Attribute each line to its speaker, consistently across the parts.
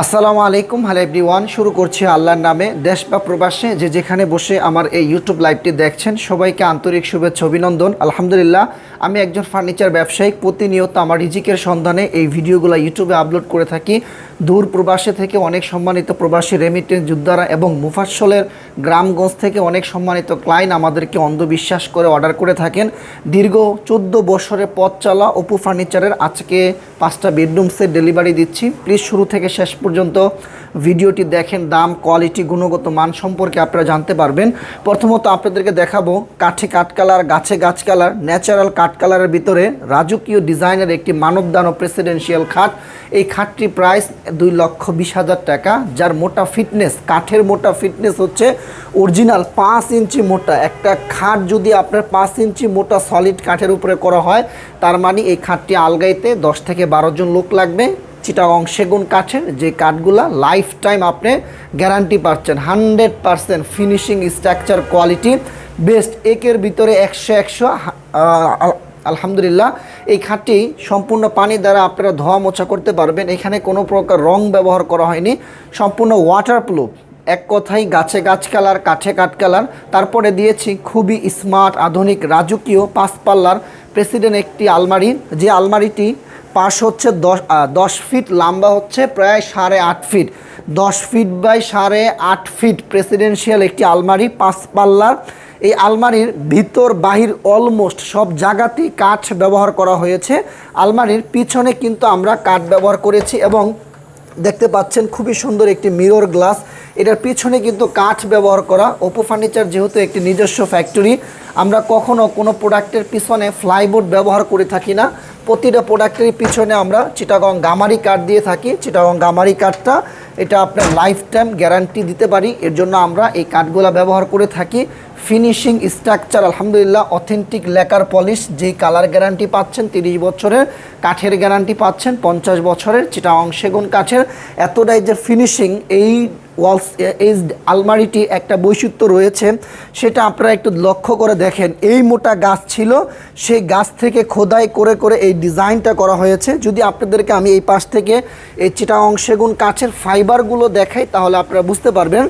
Speaker 1: আসসালামু আলাইকুম। Hello everyone, শুরু করছি আল্লাহর নামে। দেশ বা প্রবাসে যে যেখানে বসে আমার এই ইউটিউব লাইভটি দেখছেন, সবাইকে আন্তরিক শুভেচ্ছা, অভিনন্দন। আলহামদুলিল্লাহ, আমি একজন ফার্নিচার ব্যবসায়িক প্রতিনিয়ত আমার রিজিকের সন্ধানে এই ভিডিওগুলো ইউটিউবে আপলোড করে থাকি। দূর প্রবাসে থেকে অনেক সম্মানিত প্রবাসী রেমিটেন্স যোদ্ধারা এবং মুফাসলের গ্রামগঞ্জ থেকে অনেক সম্মানিত ক্লায়েন্ট আমাদেরকে অন্ধবিশ্বাস করে অর্ডার করে থাকেন। দীর্ঘ চোদ্দ বছরের পথ চালা অপু ফার্নিচারের আজকে পাঁচটা বেডরুম সেট ডেলিভারি দিচ্ছি। প্লিজ শুরু থেকে শেষ পর্যন্ত ভিডিওটি দেখেন, দাম কোয়ালিটি গুণগত মান সম্পর্কে আপনারা জানতে পারবেন। প্রথমত আপনাদেরকে দেখাবো কাঠে কাঠ কালার, গাছে গাছ কালার ন্যাচারাল কাঠ কালারের ভিতরে রাজকীয় ডিজাইনের একটি মানবদান ও প্রেসিডেন্সিয়াল খাট। এই খাটটি প্রাইস দুই লক্ষ বিশ হাজার টাকা, যার মোটা ফিটনেস কাঠের মোটা ফিটনেস হচ্ছে অরিজিনাল পাঁচ ইঞ্চি মোটা। একটা খাট যদি আপনার পাঁচ ইঞ্চি মোটা সলিড কাঠের উপরে করা হয়, তার মানে এই খাটটি আলগাইতে দশ থেকে বারো জন লোক লাগবে। চিটাগং সেগুন কাঠের যে কাঠগুলা লাইফ টাইম আপনি গ্যারান্টি পাচ্ছেন। Hundred percent finishing structure quality best একের ভিতরে একশো একশো আলহামদুলিল্লাহ। এই খাটটি সম্পূর্ণ পানি দ্বারা আপনারা ধোয়া মোছা করতে পারবেন। এখানে কোনো প্রকার রং ব্যবহার করা হয়নি। সম্পূর্ণ ওয়াটার প্রুফ এক কথাই গাছে গাছ কালার, কাঠে কাঠ কালার। তারপরে দিয়েছি খুবই স্মার্ট আধুনিক, রাজকীয় পাঁচ পাল্লার প্রেসিডেন্ট একটি আলমারি। যে আলমারিটি পাশ হচ্ছে দশ দশ ফিট, লম্বা হচ্ছে প্রায় সাড়ে আট ফিট। দশ ফিট বাই সাড়ে আট ফিট প্রেসিডেন্সিয়াল একটি আলমারি, পাঁচ পাল্লার এই আলমারির ভিতর, বাহির অলমোস্ট সব জায়গাতেই কাঠ ব্যবহার করা হয়েছে। আলমারির পিছনে কিন্তু আমরা কাঠ ব্যবহার করেছি এবং দেখতে পাচ্ছেন খুবই সুন্দর একটি মিরর গ্লাস এটার পিছনে কিন্তু কাঠ ব্যবহার করা। ওপো ফার্নিচার যেহেতু একটি নিজস্ব ফ্যাক্টরি আমরা কখনো কোনো প্রোডাক্টের পিছনে ফ্লাইবোর্ড ব্যবহার করে থাকি না। প্রতিটা প্রোডাক্টের পিছনে আমরা চিটাগং গামারি কাঠ দিয়ে থাকি। চিটাগং গামারি কাঠটা এটা আপনার লাইফ টাইম গ্যারান্টি দিতে পারি। এর জন্য আমরা এই কাঠগুলা ব্যবহার করে থাকি। ফিনিশিং স্ট্রাকচার, আলহামদুলিল্লাহ অথেন্টিক লেকার পলিশ যেই কালার গ্যারান্টি পাচ্ছেন, তিরিশ বছরের কাঠের গ্যারান্টি পাচ্ছেন, পঞ্চাশ বছরের চিটাগং সেগুন কাঠের। এতটাই যে ফিনিশিং এই ওয়ালস এই আলমারিটি একটা বৈশিষ্ট্য রয়েছে, সেটা আপনারা একটু লক্ষ্য করে দেখেন। এই মোটা গাছ ছিল, সেই গাছ থেকে খোদাই করে করে এই ডিজাইনটা করা হয়েছে। যদি আপনাদেরকে আমি এই পাশ থেকে এই চিটাং সেগুন কাঠের ফাইবারগুলো দেখাই, তাহলে আপনারা বুঝতে পারবেন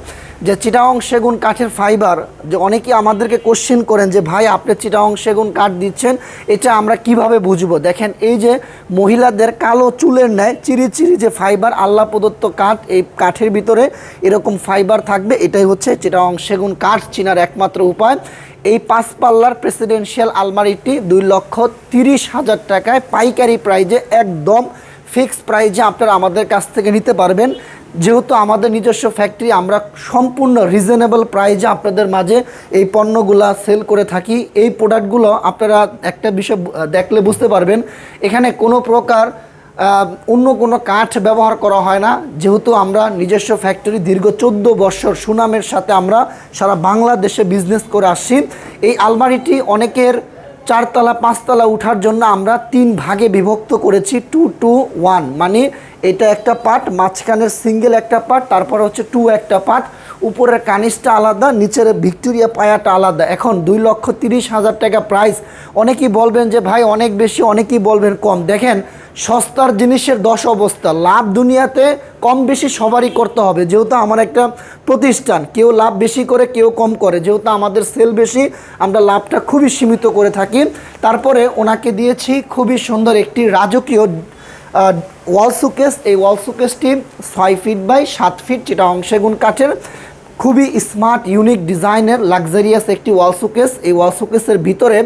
Speaker 1: যে চিটাং সেগুন কাঠের ফাইবার, যে অনেকে আমাদেরকে কোশ্চেন করেন যে, ভাই, আপনি চিটাং সেগুন কাঠ দিচ্ছেন, এটা আমরা কীভাবে বুঝব? দেখেন, এই যে মহিলাদের কালো চুলের ন্যায় চিরি চিরি যে ফাইবার, আল্লাহ প্রদত্ত কাঠ, এই কাঠের ভিতরে এরকম ফাইবার থাকবে, এটাই হচ্ছে চিটাং সেগুন কাঠ চিনার একমাত্র উপায়। এই পাঁচ পাল্লার প্রেসিডেন্সিয়াল আলমারিটি দুই লক্ষ তিরিশ হাজার টাকায় পাইকারি প্রাইজে একদম ফিক্সড প্রাইজে আপনারা আমাদের কাছ থেকে নিতে পারবেন। যেহেতু আমাদের নিজস্ব ফ্যাক্টরি আমরা সম্পূর্ণ রিজনেবল প্রাইজে আপনাদের মাঝে এই পণ্যগুলা সেল করে থাকি। এই প্রোডাক্টগুলো আপনারা একটা বিষয় দেখলে বুঝতে পারবেন, এখানে কোনো প্রকার অন্য কোনো কাঠ ব্যবহার করা হয় না। যেহেতু আমরা নিজস্ব ফ্যাক্টরি দীর্ঘ চোদ্দ বছর সুনামের সাথে আমরা সারা বাংলাদেশে বিজনেস করে আসছি। এই আলমারিটি অনেকের চারতলা, পাঁচতলা উঠার জন্য আমরা তিন ভাগে বিভক্ত করেছি টু টু ওয়ান মানে এটা একটা পার্ট, মাঝখানের সিঙ্গেল একটা পার্ট, তারপর হচ্ছে টু একটা পার্ট। উপরের কানিসটা আলাদা, নিচের ভিক্টোরিয়া পায়াটা আলাদা। এখন দুই লক্ষ তিরিশ হাজার টাকা প্রাইস অনেকেই বলবেন যে, ভাই, অনেক বেশি, অনেকেই বলবেন কম। দেখেন, সস্তার জিনিসের দশ অবস্থা। লাভ দুনিয়াতে কম বেশি সবারই করতে হবে। যেহেতু আমার একটা প্রতিষ্ঠান, কেউ লাভ বেশি করে, কেউ কম করে। যেহেতু আমাদের সেল বেশি, আমরা লাভটা খুবই সীমিত করে থাকি। তারপরে ওনাকে দিয়েছি খুবই সুন্দর একটি রাজকীয় ওয়াল সুকেস, এই ওয়াল সুকেসটি ছয় ফিট বাই সাত ফিট, যেটা অংশেগুন কাঠের, খুবই স্মার্ট, ইউনিক ডিজাইনের, লাক্সারিয়াস একটি ওয়াল সুকেস। এই ওয়াল সুকেসের ভিতরে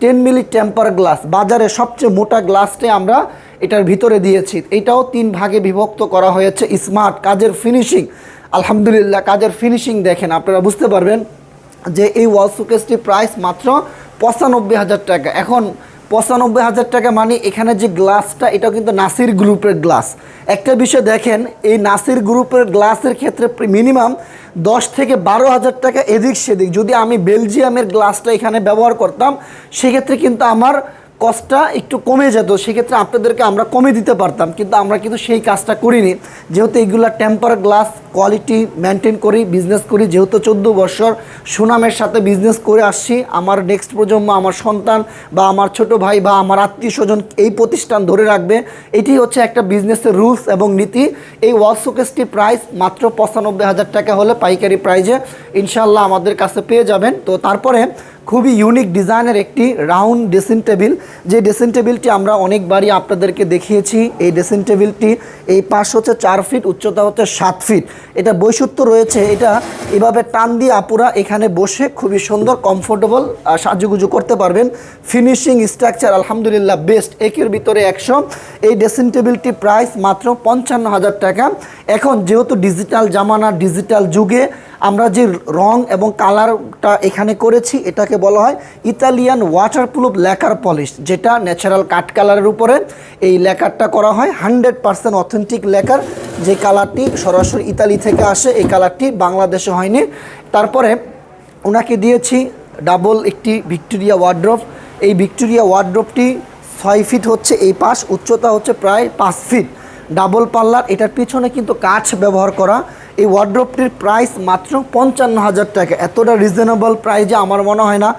Speaker 1: টেন মিলি টেম্পার গ্লাস, বাজারে সবচেয়ে মোটা গ্লাসটি আমরা এটার ভিতরে দিয়েছি। এটাও তিন ভাগে বিভক্ত করা হয়েছে, স্মার্ট, কাজের ফিনিশিং। আলহামদুলিল্লাহ, কাজের ফিনিশিং দেখেন, আপনারা বুঝতে পারবেন যে এই ওয়াল সুকেসটি প্রাইস মাত্র পঁচানব্বই হাজার টাকা। এখন পঁচানব্বই হাজার টাকা মানে এখানে যে গ্লাসটা এটা কিন্তু নাসির গ্রুপের গ্লাস একটা বিষয় দেখেন, এই নাসির গ্রুপের গ্লাসের ক্ষেত্রে মিনিমাম দশ থেকে বারো হাজার টাকা এদিক সেদিক। যদি আমি বেলজিয়ামের গ্লাসটা এখানে ব্যবহার করতাম, সেক্ষেত্রে কিন্তু আমার কস্টটা একটু কমে যেত, সেক্ষেত্রে আপনাদেরকে আমরা কমে দিতে পারতাম। কিন্তু আমরা কিন্তু সেই কাজটা করিনি। যেহেতু এইগুলা টেম্পার গ্লাস কোয়ালিটি মেনটেন করি বিজনেস করি, যেহেতু চোদ্দ বছর সুনামের সাথে বিজনেস করে আসছি, আমার নেক্সট প্রজন্ম, আমার সন্তান বা আমার ছোট ভাই বা আমার আত্মীয় স্বজন এই প্রতিষ্ঠান ধরে রাখবে। এটি হচ্ছে একটা বিজনেসের রুলস এবং নীতি। এই ওয়াল শোকেসটি প্রাইস মাত্র পঁচানব্বই হাজার টাকা হলে পাইকারি প্রাইজে ইনশাল্লাহ আমাদের কাছে পেয়ে যাবেন। তো তারপরে খুবই ইউনিক ডিজাইনের একটি রাউন্ড ড্রেসিং টেবিল যে ড্রেসিং টেবিলটি আমরা অনেকবারই আপনাদেরকে দেখিয়েছি, এই ড্রেসিং টেবিলটি এই পাশ হচ্ছে চার ফিট উচ্চতা হচ্ছে সাত ফিট এটা বৈশিষ্ট্য রয়েছে, এটা এভাবে টান দিয়ে আপুরা এখানে বসে খুবই সুন্দর কমফোর্টেবল সাজুগুজু করতে পারবেন। ফিনিশিং স্ট্রাকচার আলহামদুলিল্লাহ বেস্ট একের ভিতরে একশো। এই ড্রেসিং টেবিলটি প্রাইস মাত্র পঞ্চান্ন হাজার টাকা। এখন যেহেতু ডিজিটাল জামানা ডিজিটাল যুগে, আমরা যে রং এবং কালারটা এখানে করেছি, এটাকে বলা হয় ইতালিয়ান ওয়াটারপ্রুফ লেকার পলিশ যেটা ন্যাচারাল কাঠ কালারের উপরে। এই লেকারটা করা হয় হান্ড্রেড পার্সেন্ট অথেন্টিক লেকার, যে কালারটি সরাসরি ইতালি থেকে আসে, এই কালারটি বাংলাদেশে হয়নি। তারপরে ওনাকে দিয়েছি ডাবল একটি ভিক্টোরিয়া ওয়ার্ড্রপ এই ভিক্টোরিয়া ওয়ার্ড্রপটি ছয় ফিট হচ্ছে এই পাশ, উচ্চতা হচ্ছে প্রায় পাঁচ ফিট ডাবল পাল্লার এটার পিছনে কিন্তু কাঠ ব্যবহার করা। এই ওয়ার্ড্রপটির প্রাইস মাত্র পঞ্চান্ন হাজার টাকা। এতটা রিজনেবল প্রাইজে আমার মনে হয় না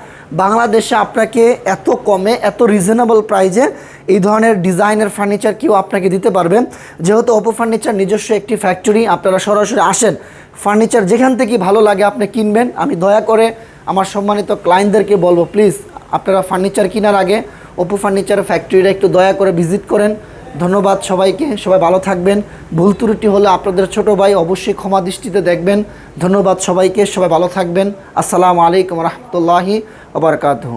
Speaker 1: বাংলাদেশে আপনাকে এত কমে, এত রিজনেবল প্রাইজে এই ধরনের ডিজাইনের ফার্নিচার কেউ আপনাকে দিতে পারবে। যেহেতু অপো ফার্নিচার নিজস্ব একটি ফ্যাক্টরি আপনারা সরাসরি আসেন। ফার্নিচার যেখান থেকে ভালো লাগে আপনি কিনবেন। আমি দয়া করে আমার সম্মানিত ক্লায়েন্টদেরকে বলব প্লিজ আপনারা ফার্নিচার কেনার আগে অপু ফার্নিচার ফ্যাক্টরিটা একটু দয়া করে ভিজিট করেন। ধন্যবাদ সবাইকে, সবাই ভালো থাকবেন। ভুল ত্রুটি হলে আপনাদের ছোট ভাই অবশ্যই ক্ষমা দৃষ্টিতে দেখবেন। ধন্যবাদ সবাইকে, সবাই ভালো থাকবেন। আসসালামু আলাইকুম রহমতুল্লাহি আবরকাতহ